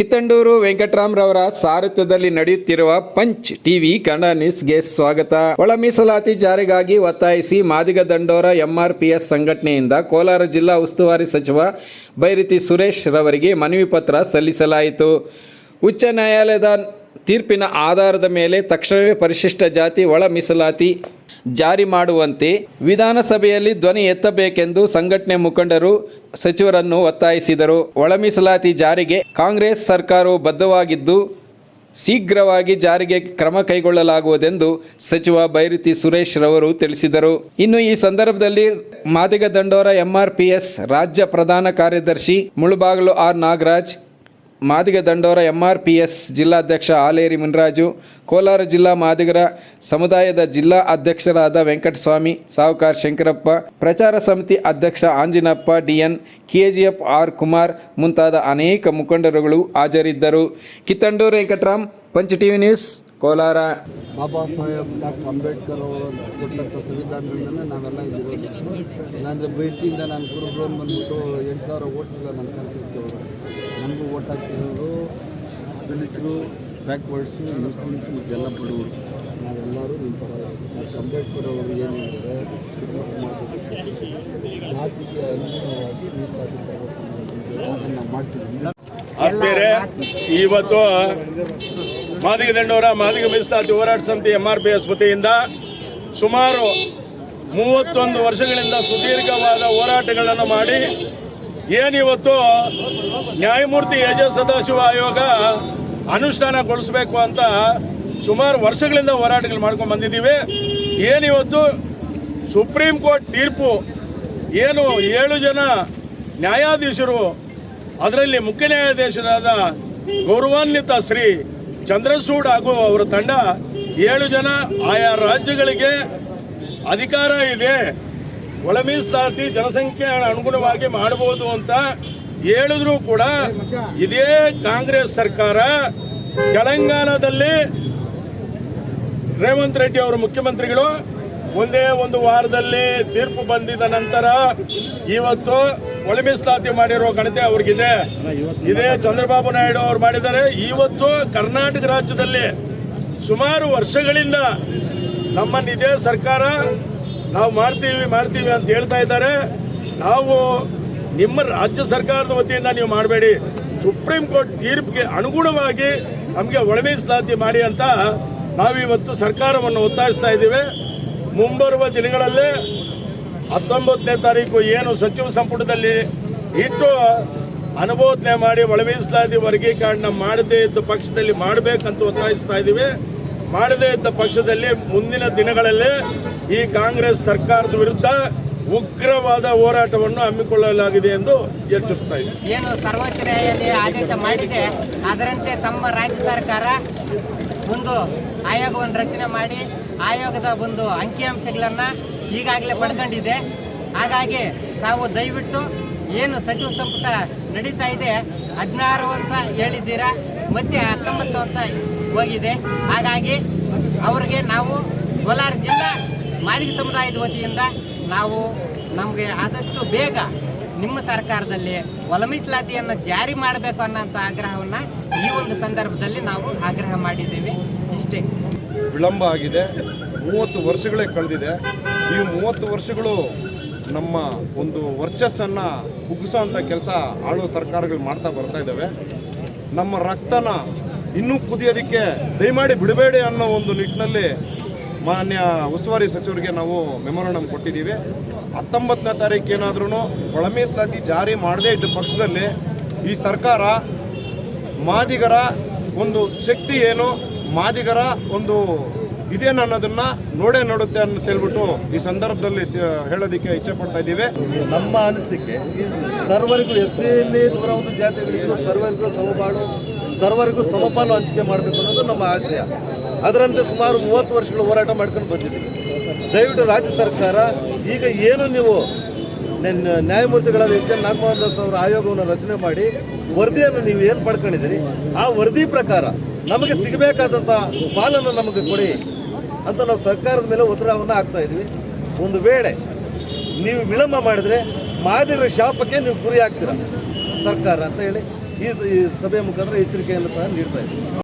ಕಿತ್ತಂಡೂರು ವೆಂಕಟರಾಮ್ರವರ ಸಾರಥ್ಯದಲ್ಲಿ ನಡೆಯುತ್ತಿರುವ punch TV Kannada ನ್ಯೂಸ್ಗೆ ಸ್ವಾಗತ. ಒಳ ಮೀಸಲಾತಿ ಜಾರಿಗಾಗಿ ಒತ್ತಾಯಿಸಿ ಮಾದಿಗ ದಂಡೋರ ಎಂಆರ್ಪಿಎಸ್ ಸಂಘಟನೆಯಿಂದ ಕೋಲಾರ ಜಿಲ್ಲಾ ಉಸ್ತುವಾರಿ ಸಚಿವ ಬೈರತಿ ಸುರೇಶ್ ರವರಿಗೆ ಮನವಿ ಪತ್ರ ಸಲ್ಲಿಸಲಾಯಿತು. ಉಚ್ಚ ನ್ಯಾಯಾಲಯದ ತೀರ್ಪಿನ ಆಧಾರದ ಮೇಲೆ ತಕ್ಷಣವೇ ಪರಿಶಿಷ್ಟ ಜಾತಿ ಒಳ ಮೀಸಲಾತಿ ಜಾರಿ ಮಾಡುವಂತೆ ವಿಧಾನಸಭೆಯಲ್ಲಿ ಧ್ವನಿ ಎತ್ತಬೇಕೆಂದು ಸಂಘಟನೆ ಮುಖಂಡರು, ಸಚಿವರನ್ನು ಒತ್ತಾಯಿಸಿದರು. ಒಳ ಮೀಸಲಾತಿ ಜಾರಿಗೆ ಕಾಂಗ್ರೆಸ್ ಸರ್ಕಾರವು ಬದ್ಧವಾಗಿದ್ದು, ಶೀಘ್ರವಾಗಿ ಜಾರಿಗೆ ಕ್ರಮ ಕೈಗೊಳ್ಳಲಾಗುವುದೆಂದು ಸಚಿವ ಬೈರತಿ ಸುರೇಶ್ ರವರು ತಿಳಿಸಿದರು. ಇನ್ನು ಈ ಸಂದರ್ಭದಲ್ಲಿ ಮಾದಿಗ ದಂಡೋರ ಎಂಆರ್ಪಿಎಸ್ ರಾಜ್ಯ ಪ್ರಧಾನ ಕಾರ್ಯದರ್ಶಿ Mulbagal R Nagaraj Madiga Dandora M R P S ಜಿಲ್ಲಾಧ್ಯಕ್ಷ ಆಲೇರಿ ಮುನ್ರಾಜು, ಕೋಲಾರ ಜಿಲ್ಲಾ ಮಾದಿಗರ ಸಮುದಾಯದ ಜಿಲ್ಲಾ ಅಧ್ಯಕ್ಷರಾದ ವೆಂಕಟಸ್ವಾಮಿ, ಸಾವುಕಾರ್ ಶಂಕರಪ್ಪ, ಪ್ರಚಾರ ಸಮಿತಿ ಅಧ್ಯಕ್ಷ Anjinappa, DN KGF R Kumar ಮುಂತಾದ ಅನೇಕ ಮುಖಂಡರುಗಳು ಹಾಜರಿದ್ದರು. Kittandur Venkataram, Pancha TV news. Kolar. Baba Saheb doctor Ambedkar ಅವರು ಕೊಟ್ಟಂಥ ಸಂವಿಧಾನದಿಂದಲೇ ನಾವೆಲ್ಲ ಇದ್ದೀವಿ. ಇಲ್ಲಾಂದರೆ ಬೈತಿಯಿಂದ ನಾನು ಕುರುಬ್ರವ್ರು ಬಂದ್ಬಿಟ್ಟು ಎಂಟು ಸಾವಿರ ಓಟಿಲ್ಲ ನನ್ನ ಕಲ್ತಿರ್ತೀವಿ ನನಗೂ ಓಟ್ ಹಾಕಿರೋರು ದಲಿತರು ಬ್ಯಾಕ್ವರ್ಡ್ಸು ಮುಸ್ಲಿಮ್ಸ್ ಮತ್ತು ಎಲ್ಲ ಬಡವರು. ನಾವೆಲ್ಲರೂ ನಿಮ್ಮ ಪರ ಡಾಕ್ಟರ್ ಅಂಬೇಡ್ಕರ್ ಅವರು ಏನು ಹೇಳಿದ್ರೆ ಜಾತಿಗೆ ಅನುಗುಣವಾಗಿ ಮೀಸಲಾತಿ ನಾವು ಮಾಡ್ತೀವಿ. ಇವತ್ತು ಮಾದಿಗ ದಂಡೋರ, ಮಾದಿಗ ಮೀಸಲಾತಿ ಹೋರಾಟ ಸಮಿತಿ ಎಂ ಆರ್ ಪಿ ಎಸ್ ವತಿಯಿಂದ ಸುಮಾರು ಮೂವತ್ತೊಂದು ವರ್ಷಗಳಿಂದ ಸುದೀರ್ಘವಾದ ಹೋರಾಟಗಳನ್ನು ಮಾಡಿ ಏನಿವತ್ತು ನ್ಯಾಯಮೂರ್ತಿ ಎಜೆ ಸದಾಶಿವ ಆಯೋಗ ಅನುಷ್ಠಾನಗೊಳಿಸಬೇಕು ಅಂತ ಸುಮಾರು ವರ್ಷಗಳಿಂದ ಹೋರಾಟಗಳು ಮಾಡ್ಕೊಂಡು ಬಂದಿದ್ದೀವಿ. ಏನಿವತ್ತು ಸುಪ್ರೀಂ ಕೋರ್ಟ್ ತೀರ್ಪು, ಏನು ಏಳು ಜನ ನ್ಯಾಯಾಧೀಶರು, ಅದರಲ್ಲಿ ಮುಖ್ಯ ನ್ಯಾಯಾಧೀಶರಾದ ಗೌರವಾನ್ವಿತ ಶ್ರೀ ಚಂದ್ರಚೂಡ್ ಹಾಗೂ ಅವರ ತಂಡ ಏಳು ಜನ ಆಯಾ ರಾಜ್ಯಗಳಿಗೆ ಅಧಿಕಾರ ಇದೆ. ಒಳ ಮೀಸಲಾತಿ ಜನಸಂಖ್ಯೆ ಅನುಗುಣವಾಗಿ ಮಾಡಬಹುದು ಅಂತ ಹೇಳಿದ್ರು ಕೂಡ ಇದೇ ಕಾಂಗ್ರೆಸ್ ಸರ್ಕಾರ ತೆಲಂಗಾಣದಲ್ಲಿ ರೇವಂತ್ ರೆಡ್ಡಿ ಅವರು ಮುಖ್ಯಮಂತ್ರಿಗಳು ಒಂದೇ ಒಂದು ವಾರದಲ್ಲಿ ತೀರ್ಪು ಬಂದಿದ ನಂತರ ಇವತ್ತು ಒಳ ಮೀಸಲಾತಿ ಮಾಡಿರೋ ಗಣತೆ ಅವ್ರಿಗಿದೆ. ಇದೇ ಚಂದ್ರಬಾಬು ನಾಯ್ಡು ಅವರು ಮಾಡಿದ್ದಾರೆ. ಇವತ್ತು ಕರ್ನಾಟಕ ರಾಜ್ಯದಲ್ಲಿ ಸುಮಾರು ವರ್ಷಗಳಿಂದ ನಮ್ಮ ಇದೇ ಸರ್ಕಾರ ನಾವು ಮಾಡ್ತೀವಿ ಮಾಡ್ತೀವಿ ಅಂತ ಹೇಳ್ತಾ ಇದ್ದಾರೆ. ನಾವು ನಿಮ್ಮ ರಾಜ್ಯ ಸರ್ಕಾರದ ವತಿಯಿಂದ ನೀವು ಮಾಡಬೇಡಿ. ಸುಪ್ರೀಂ ಕೋರ್ಟ್ ತೀರ್ಪಿಗೆ ಅನುಗುಣವಾಗಿ ನಮಗೆ ಒಳಮೀಸಲಾತಿ ಮಾಡಿ ಅಂತ ನಾವಿವತ್ತು ಸರ್ಕಾರವನ್ನು ಒತ್ತಾಯಿಸ್ತಾ ಇದ್ದೀವಿ. ಮುಂಬರುವ ದಿನಗಳಲ್ಲಿ ಹತ್ತೊಂಬತ್ತನೇ ತಾರೀಕು ಏನು ಸಚಿವ ಸಂಪುಟದಲ್ಲಿ ಇಟ್ಟು ಅನುಮೋದನೆ ಮಾಡಿ ಒಳ ಮೀಸಲಾತಿ ವರ್ಗೀಕರಣ ಮಾಡದೇ ಇದ್ದ ಪಕ್ಷದಲ್ಲಿ ಮಾಡಬೇಕಂತ ಒತ್ತಾಯಿಸ್ತಾ ಇದ್ದೀವಿ. ಮಾಡದೇ ಇದ್ದ ಪಕ್ಷದಲ್ಲಿ ಮುಂದಿನ ದಿನಗಳಲ್ಲಿ ಈ ಕಾಂಗ್ರೆಸ್ ಸರ್ಕಾರದ ವಿರುದ್ಧ ಉಗ್ರವಾದ ಹೋರಾಟವನ್ನು ಹಮ್ಮಿಕೊಳ್ಳಲಾಗಿದೆ ಎಂದು ಎಚ್ಚರಿಸ್ತಾ ಇದೆ ಏನು ಸರ್ವೋಚ್ಚ ನ್ಯಾಯಾಲಯ ಆದೇಶ ಮಾಡಿದೆ. ಅದರಂತೆ ತಮ್ಮ ರಾಜ್ಯ ಸರ್ಕಾರ ಒಂದು ಆಯೋಗವನ್ನು ರಚನೆ ಮಾಡಿ, ಆಯೋಗದ ಒಂದು ಅಂಕಿಅಂಶಗಳನ್ನು ಈಗಾಗಲೇ ಪಡ್ಕೊಂಡಿದೆ. ಹಾಗಾಗಿ ತಾವು ದಯವಿಟ್ಟು ಏನು ಸಚಿವ ಸಂಪುಟ ನಡೀತಾ ಇದೆ, ಹದಿನಾರು ಅಂತ ಹೇಳಿದ್ದೀರಾ? ಮತ್ತೆ ಹತ್ತೊಂಬತ್ತು ಅಂತ ಹೋಗಿದೆ. ಹಾಗಾಗಿ ಅವ್ರಿಗೆ ನಾವು ಕೋಲಾರ ಜಿಲ್ಲಾ ಮಾದಿಗ ಸಮುದಾಯದ ವತಿಯಿಂದ ನಾವು ನಮಗೆ ಆದಷ್ಟು ಬೇಗ ನಿಮ್ಮ ಸರ್ಕಾರದಲ್ಲಿ ಒಲಮೀಸಲಾತಿಯನ್ನು ಜಾರಿ ಮಾಡಬೇಕು ಅನ್ನೋಂಥ ಆಗ್ರಹವನ್ನು ಈ ಒಂದು ಸಂದರ್ಭದಲ್ಲಿ ನಾವು ಆಗ್ರಹ ಮಾಡಿದ್ದೀವಿ. ಇಷ್ಟೇ. ವಿಳಂಬ ಆಗಿದೆ. ಮೂವತ್ತು ವರ್ಷಗಳೇ ಕಳೆದಿದೆ. ಈ ಮೂವತ್ತು ವರ್ಷಗಳು ನಮ್ಮ ಒಂದು ವರ್ಚಸ್ಸನ್ನು ಕುಗ್ಗಿಸೋಂಥ ಕೆಲಸ ಆಳುವ ಸರ್ಕಾರಗಳು ಮಾಡ್ತಾ ಬರ್ತಾ ಇದ್ದಾವೆ. ನಮ್ಮ ರಕ್ತನ ಇನ್ನೂ ಕುದಿಯೋದಕ್ಕೆ ದಯಮಾಡಿ ಬಿಡಬೇಡಿ ಅನ್ನೋ ಒಂದು ನಿಟ್ಟಿನಲ್ಲಿ ಮಾನ್ಯ ಉಸ್ತುವಾರಿ ಸಚಿವರಿಗೆ ನಾವು ಮೆಮೊರಂಡಮ್ ಕೊಟ್ಟಿದ್ದೀವಿ. ಹತ್ತೊಂಬತ್ತನೇ ತಾರೀಕು ಏನಾದ್ರೂ ಜಾರಿ ಮಾಡದೇ ಇದ್ದ ಪಕ್ಷದಲ್ಲಿ ಈ ಸರ್ಕಾರ ಮಾದಿಗರ ಒಂದು ಶಕ್ತಿ ಏನು? ಮಾದಿಗರ ಒಂದು ಇದೇನು ಅನ್ನೋದನ್ನ ನೋಡೇ ನೋಡುತ್ತೆ ಅಂತ ಹೇಳ್ಬಿಟ್ಟು ಈ ಸಂದರ್ಭದಲ್ಲಿ ಹೇಳೋದಿಕ್ಕೆ ಇಚ್ಛೆ ಪಡ್ತಾ ಇದ್ದೀವಿ. ನಮ್ಮ ಅನಿಸಿಕೆ, ಸರ್ವರಿಗೂ ಎಸ್ ಸಿಯಲ್ಲಿ ನೂರ ಒಂದು ಜಾತಿಗಳಿದ್ದು ಸರ್ವರಿಗೂ ಸಮಪಾಡು ಸರ್ವರಿಗೂ ಸಮಪಾಲು ಹಂಚಿಕೆ ಮಾಡಬೇಕು ಅನ್ನೋದು ನಮ್ಮ ಆಶಯ. ಅದರಂತೆ ಸುಮಾರು ಮೂವತ್ತು ವರ್ಷಗಳು ಹೋರಾಟ ಮಾಡ್ಕೊಂಡು ಬಂದಿದ್ದೀವಿ. ದಯವಿಟ್ಟು ರಾಜ್ಯ ಸರ್ಕಾರ, ಈಗ ಏನು ನೀವು ನ್ಯಾಯಮೂರ್ತಿಗಳ ಎಚ್ ಎನ್ ನಾಗಮೋಹನ್ ದಾಸ್ ಅವರ ಆಯೋಗವನ್ನು ರಚನೆ ಮಾಡಿ, ವರದಿಯನ್ನು ನೀವು ಏನು ಪಡ್ಕೊಂಡಿದ್ದೀರಿ ಆ ವರದಿ ಪ್ರಕಾರ ನಮಗೆ ಸಿಗಬೇಕಾದಂಥ ಪಾಲನ್ನು ನಮಗೆ ಕೊಡಿ ಅಂತ ನಾವು ಸರ್ಕಾರದ ಮೇಲೆ ಒತ್ತಡವನ್ನು ಹಾಕ್ತಾ ಇದ್ವಿ. ಒಂದು ವೇಳೆ ನೀವು ವಿಳಂಬ ಮಾಡಿದರೆ ಮಾದಿಗರ ಶಾಪಕ್ಕೆ ನೀವು ಗುರಿ ಆಗ್ತೀರ ಸರ್ಕಾರ ಅಂತ ಹೇಳಿ ಈ ಸಭೆಯ ಮುಖಾಂತರ ಎಚ್ಚರಿಕೆಯನ್ನು ಸಹ ನೀಡ್ತಾ ಇದ್ದೀವಿ